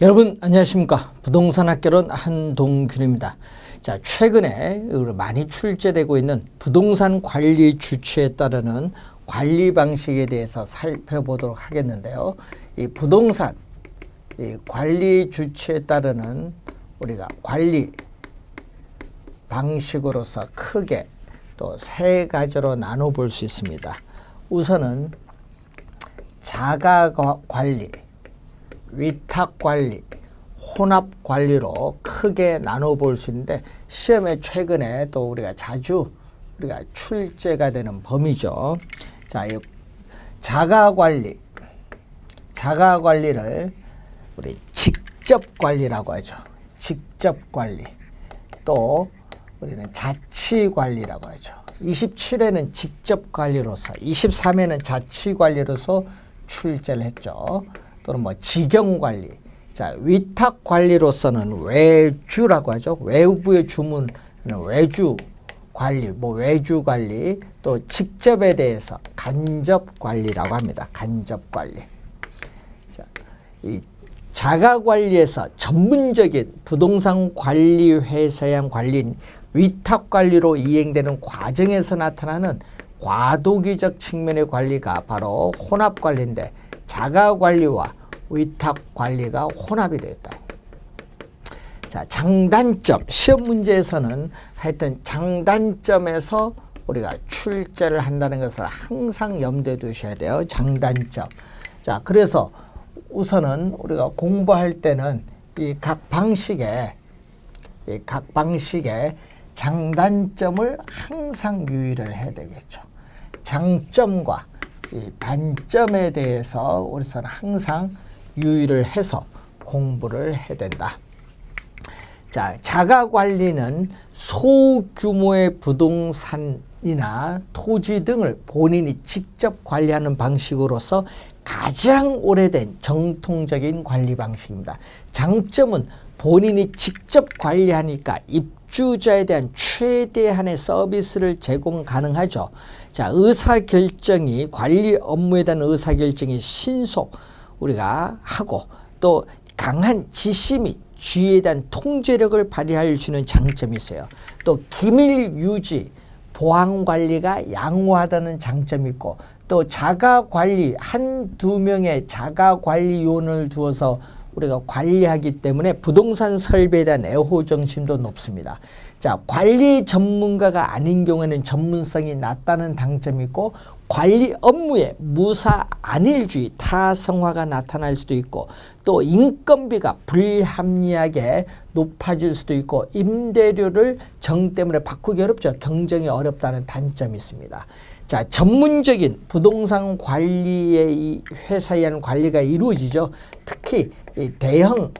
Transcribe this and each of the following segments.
여러분 안녕하십니까 부동산 학개론 한동균입니다. 자 최근에 많이 출제되고 있는 부동산 관리 주체에 따르는 관리 방식에 대해서 살펴보도록 하겠는데요. 이 부동산 이 관리 주체에 따르는 우리가 관리 방식으로서 크게 또 세 가지로 나눠 볼 수 있습니다. 우선은 자가 관리, 위탁 관리, 혼합 관리로 크게 나눠 볼 수 있는데 시험에 최근에 또 우리가 자주 우리가 출제가 되는 범위죠. 자, 이 자가 관리, 자가 관리를 우리 직접 관리라고 하죠. 직접 관리. 또 우리는 자치 관리라고 하죠. 27회는 직접 관리로서, 23회는 자치 관리로서 출제를 했죠. 또는 뭐 직영 관리. 자, 위탁 관리로서는 외주라고 하죠. 외부의 주문 외주 관리, 뭐 외주 관리, 또 직접에 대해서 간접 관리라고 합니다. 간접 관리. 자, 이 자가 관리에서 전문적인 부동산 관리 회사의 한 관리인 위탁 관리로 이행되는 과정에서 나타나는 과도기적 측면의 관리가 바로 혼합 관리인데 자가 관리와 위탁 관리가 혼합이 되었다. 자, 장단점 시험 문제에서는 하여튼 장단점에서 우리가 출제를 한다는 것을 항상 염두에 두셔야 돼요. 장단점. 자, 그래서 우선은 우리가 공부할 때는 이 각 방식에 이각 방식에 장단점을 항상 유의를 해야 되겠죠. 장점과 이 단점에 대해서 우리는 항상 유의를 해서 공부를 해야 된다. 자, 자가 관리는 소규모의 부동산이나 토지 등을 본인이 직접 관리하는 방식으로서 가장 오래된 정통적인 관리 방식입니다. 장점은 본인이 직접 관리하니까 입주자에 대한 최대한의 서비스를 제공 가능하죠. 자, 의사 결정이 관리 업무에 대한 의사 결정이 신속 우리가 하고 또 강한 지시 및 주의에 대한 통제력을 발휘할 수 있는 장점이 있어요. 또 기밀 유지, 보안 관리가 양호하다는 장점이 있고 또 자가 관리 한두 명의 자가 관리 요원을 두어서 우리가 관리하기 때문에 부동산 설비에 대한 애호 정신도 높습니다. 자, 관리 전문가가 아닌 경우에는 전문성이 낮다는 장점이 있고 관리 업무에 무사 안일주의, 타성화가 나타날 수도 있고 또 인건비가 불합리하게 높아질 수도 있고 임대료를 정 때문에 바꾸기 어렵죠. 경쟁이 어렵다는 단점이 있습니다. 자, 전문적인 부동산 관리의 이 회사에 의한 관리가 이루어지죠. 특히 이 대형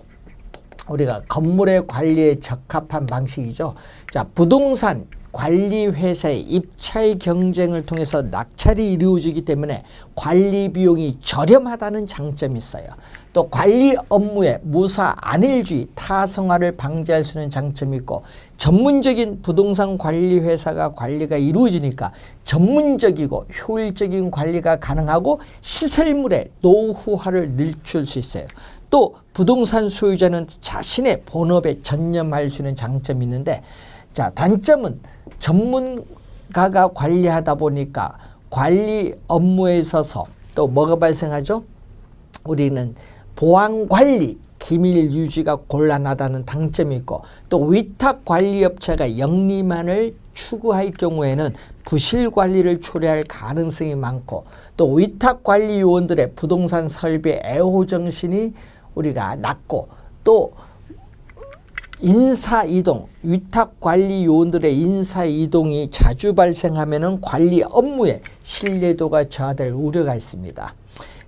우리가 건물의 관리에 적합한 방식이죠. 자, 부동산 관리 회사의 입찰 경쟁을 통해서 낙찰이 이루어지기 때문에 관리 비용이 저렴하다는 장점이 있어요. 또 관리 업무에 무사 안일주의, 타성화를 방지할 수 있는 장점이 있고 전문적인 부동산 관리 회사가 관리가 이루어지니까 전문적이고 효율적인 관리가 가능하고 시설물의 노후화를 늦출 수 있어요. 또 부동산 소유자는 자신의 본업에 전념할 수 있는 장점이 있는데 자 단점은 전문가가 관리하다 보니까 관리 업무에 있어서 또 뭐가 발생하죠? 우리는 보안 관리 기밀 유지가 곤란하다는 단점이 있고 또 위탁 관리 업체가 영리만을 추구할 경우에는 부실 관리를 초래할 가능성이 많고 또 위탁 관리 요원들의 부동산 설비 애호 정신이 우리가 낮고 또 인사 이동, 위탁 관리 요원들의 인사 이동이 자주 발생하면은 관리 업무에 신뢰도가 저하될 우려가 있습니다.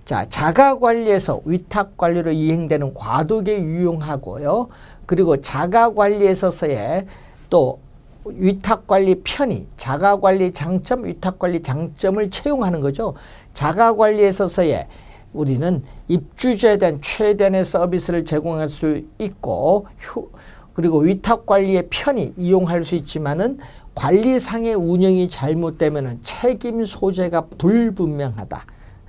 자, 자가 관리에서 위탁 관리로 이행되는 과도기에 유용하고요. 그리고 자가 관리에 있어서의 또 위탁 관리 편의, 자가 관리 장점, 위탁 관리 장점을 채용하는 거죠. 자가 관리에 있어서의 우리는 입주자에 대한 최대한의 서비스를 제공할 수 있고 효, 그리고 위탁 관리의 편의 이용할 수 있지만은 관리상의 운영이 잘못되면은 책임 소재가 불분명하다.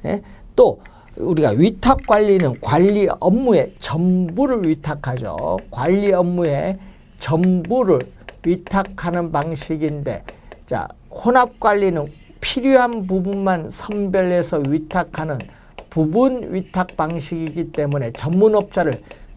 예? 또 우리가 위탁 관리는 관리 업무의 전부를 위탁하죠. 관리 업무의 전부를 위탁하는 방식인데 자, 혼합 관리는 필요한 부분만 선별해서 위탁하는 부분 위탁 방식이기 때문에 전문업자를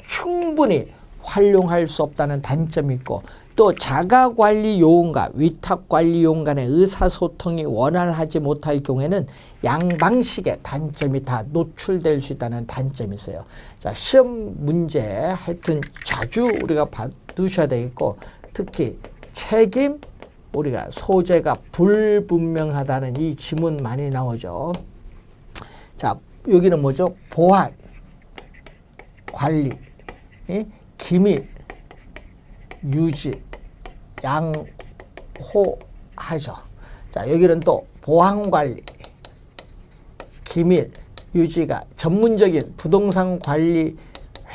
충분히 활용할 수 없다는 단점이 있고 또 자가 관리 요원과 위탁 관리 요원 간의 의사소통이 원활하지 못할 경우에는 양방식의 단점이 다 노출될 수 있다는 단점이 있어요. 자, 시험 문제 하여튼 자주 우리가 봐두셔야 되겠고 특히 책임 우리가 소재가 불분명하다는 이 지문 많이 나오죠. 자, 여기는 뭐죠? 보안, 관리, 예? 기밀, 유지, 양호하죠. 자, 여기는 또 보안 관리, 기밀, 유지가 전문적인 부동산 관리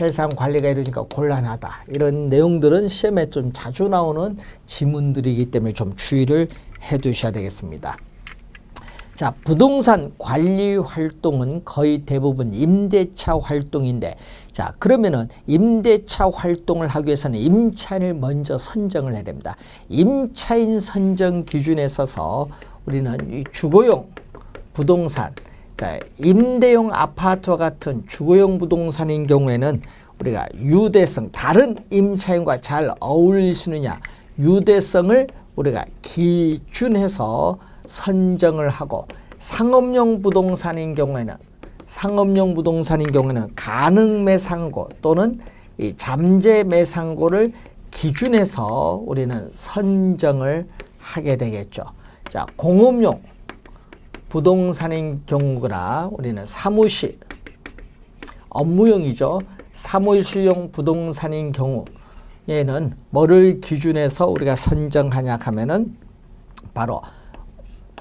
회사 관리가 이러니까 곤란하다. 이런 내용들은 시험에 좀 자주 나오는 지문들이기 때문에 좀 주의를 해 두셔야 되겠습니다. 자, 부동산 관리 활동은 거의 대부분 임대차 활동인데, 자, 그러면은 임대차 활동을 하기 위해서는 임차인을 먼저 선정을 해야 됩니다. 임차인 선정 기준에 있어서 우리는 이 주거용 부동산, 자, 임대용 아파트와 같은 주거용 부동산인 경우에는 우리가 유대성, 다른 임차인과 잘 있느냐, 유대성을 우리가 기준해서 선정을 하고 상업용 부동산인 경우에는 상업용 부동산인 경우에는 가능 매상고 또는 이 잠재 매상고를 기준해서 우리는 선정을 하게 되겠죠. 자, 공업용 부동산인 경우나 우리는 사무실 업무용이죠. 사무실용 부동산인 경우에는 뭐를 기준해서 우리가 선정하냐 하면은 바로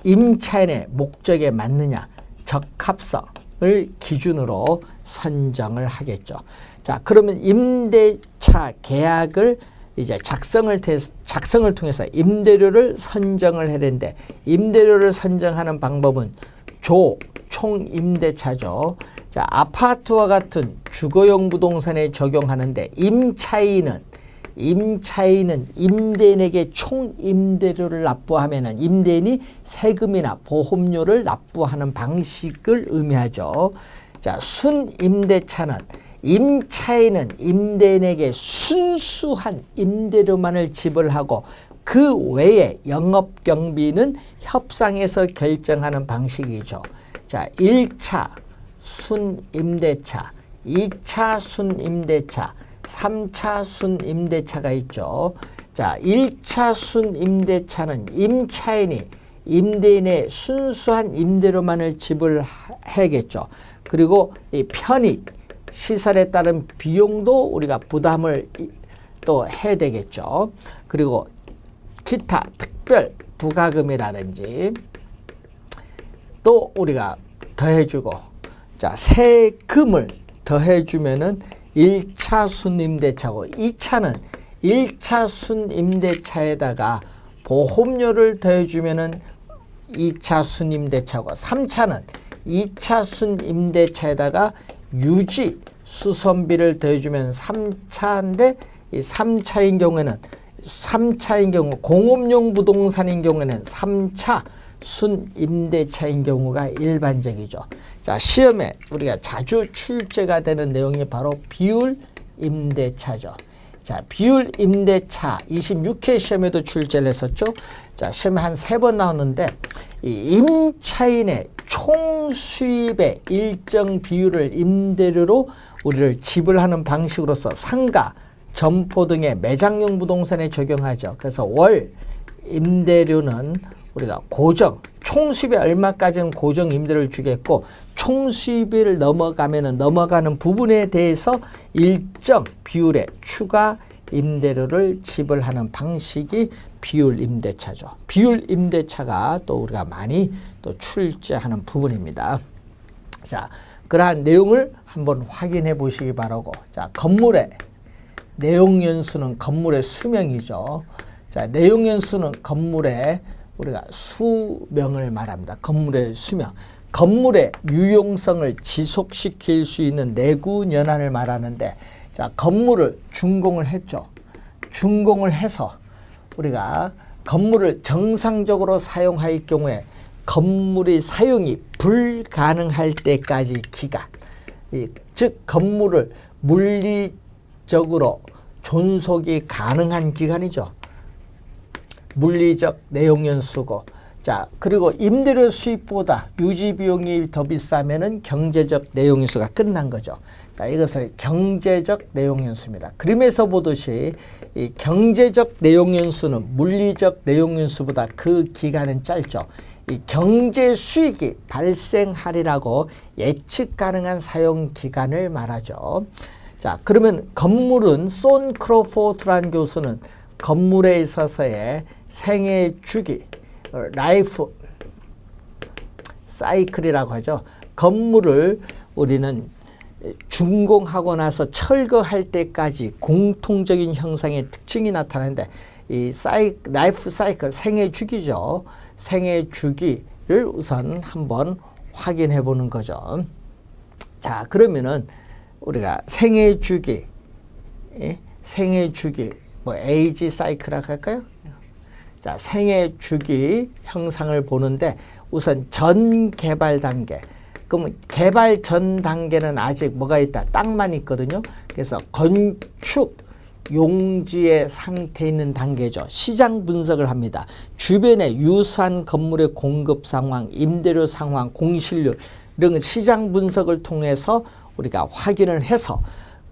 임차인의 목적에 맞느냐 적합성을 기준으로 선정을 하겠죠. 자, 그러면 임대차 계약을 이제 작성을 태, 작성을 통해서 임대료를 선정을 해야 되는데 임대료를 선정하는 방법은 조 총임대차죠. 자, 아파트와 같은 주거용 부동산에 적용하는데 임차인은 임차인은 임대인에게 총 임대료를 납부하면은 임대인이 세금이나 보험료를 납부하는 방식을 의미하죠. 자, 순임대차는 임차인은 임대인에게 순수한 임대료만을 지불하고 그 외에 영업 경비는 협상에서 결정하는 방식이죠. 자, 1차 순임대차, 2차 순임대차, 3차 순 임대차가 있죠. 자, 1차 순 임대차는 임차인이 임대인의 순수한 임대료만을 지불하겠죠. 그리고 이 편의 시설에 따른 비용도 우리가 부담을 또 해야 되겠죠. 그리고 기타 특별 부가금이라든지 또 우리가 더해주고 자 세금을 더해주면은 1차 순임대차고 2차는 1차 순임대차에다가 보험료를 더해주면은 2차 순임대차고 3차는 2차 순임대차에다가 유지 수선비를 더해주면 3차인데 이 3차인 경우에는 3차인 경우 공업용 부동산인 경우에는 3차 순임대차인 경우가 일반적이죠. 자, 시험에 우리가 자주 출제가 되는 내용이 바로 비율 임대차죠. 자, 비율 임대차 26회 시험에도 출제를 했었죠. 자, 시험에 한 세 번 나오는데 이 임차인의 총 수입의 일정 비율을 임대료로 우리를 지불하는 방식으로서 상가, 점포 등의 매장용 부동산에 적용하죠. 그래서 월 임대료는 우리가 고정, 총 수입이 얼마까지는 고정 임대료를 주겠고 총 수입을 넘어가면은 넘어가는 부분에 대해서 일정 비율의 추가 임대료를 지불하는 방식이 비율 임대차죠. 비율 임대차가 또 우리가 많이 또 출제하는 부분입니다. 자, 그러한 내용을 한번 확인해 보시기 바라고. 자, 건물의 내용 연수는 건물의 수명이죠. 자, 내용 연수는 건물의 우리가 수명을 말합니다. 건물의 수명. 건물의 유용성을 지속시킬 수 있는 내구 연한을 말하는데 자 건물을 준공을 했죠. 준공을 해서 우리가 건물을 정상적으로 사용할 경우에 건물의 사용이 불가능할 때까지 기간, 이, 즉 건물을 물리적으로 존속이 가능한 기간이죠. 물리적 내용 연수고 자 그리고 임대료 수입보다 유지 비용이 더 비싸면은 경제적 내용 연수가 끝난 거죠. 자 이것을 경제적 내용 연수입니다. 그림에서 보듯이 이 경제적 내용 연수는 물리적 내용 연수보다 그 기간은 짧죠. 이 경제 수익이 발생하리라고 예측 가능한 사용 기간을 말하죠. 자 그러면 건물은 손 크로포트라는 교수는 건물에 있어서의 생애 주기, 어, 라이프 사이클이라고 하죠. 건물을 우리는 준공하고 나서 철거할 때까지 공통적인 형상의 특징이 나타나는데 이 사이 라이프 사이클 생애 주기죠. 생애 주기를 우선 한번 확인해 보는 거죠. 자, 그러면은 우리가 생애 주기 예? 생애 주기 뭐 에이지 사이클이라고 할까요? 자, 생애 주기 형상을 보는데 우선 전 개발 단계. 그러면 개발 전 단계는 아직 뭐가 있다? 땅만 있거든요. 그래서 건축 용지의 상태 있는 단계죠. 시장 분석을 합니다. 주변의 유사한 건물의 공급 상황, 임대료 상황, 공실률 이런 시장 분석을 통해서 우리가 확인을 해서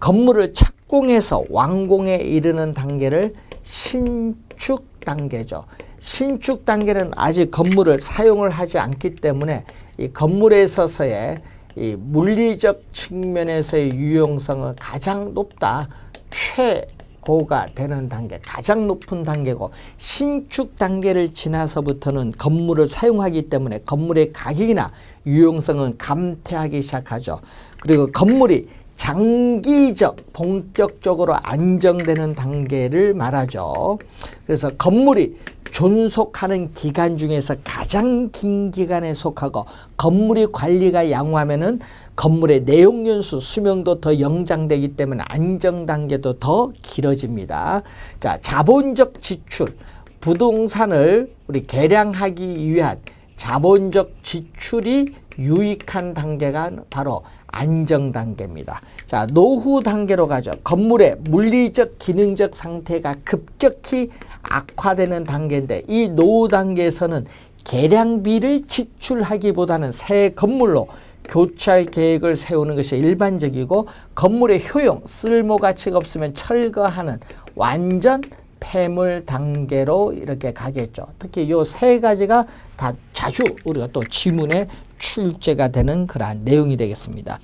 건물을 착 공해서 완공에 이르는 단계를 신축 단계죠. 신축 단계는 아직 건물을 사용을 하지 않기 때문에 이 건물에 있어서의 이 물리적 측면에서의 유용성은 가장 높다. 최고가 되는 단계, 가장 높은 단계고 신축 단계를 지나서부터는 건물을 사용하기 때문에 건물의 가격이나 유용성은 감퇴하기 시작하죠. 그리고 건물이 장기적 본격적으로 안정되는 단계를 말하죠. 그래서 건물이 존속하는 기간 중에서 가장 긴 기간에 속하고 건물이 관리가 양호하면은 건물의 내용 연수 수명도 더 연장되기 때문에 안정 단계도 더 길어집니다. 자, 자본적 지출 부동산을 우리 개량하기 위한 자본적 지출이 유익한 단계가 바로 안정 단계입니다. 자, 노후 단계로 가죠. 건물의 물리적 기능적 상태가 급격히 악화되는 단계인데 이 노후 단계에서는 개량비를 지출하기보다는 새 건물로 교체할 계획을 세우는 것이 일반적이고 건물의 효용, 쓸모 가치가 없으면 철거하는 완전 폐물 단계로 이렇게 가겠죠. 특히 요 세 가지가 다 자주 우리가 또 지문에 출제가 되는 그러한 내용이 되겠습니다.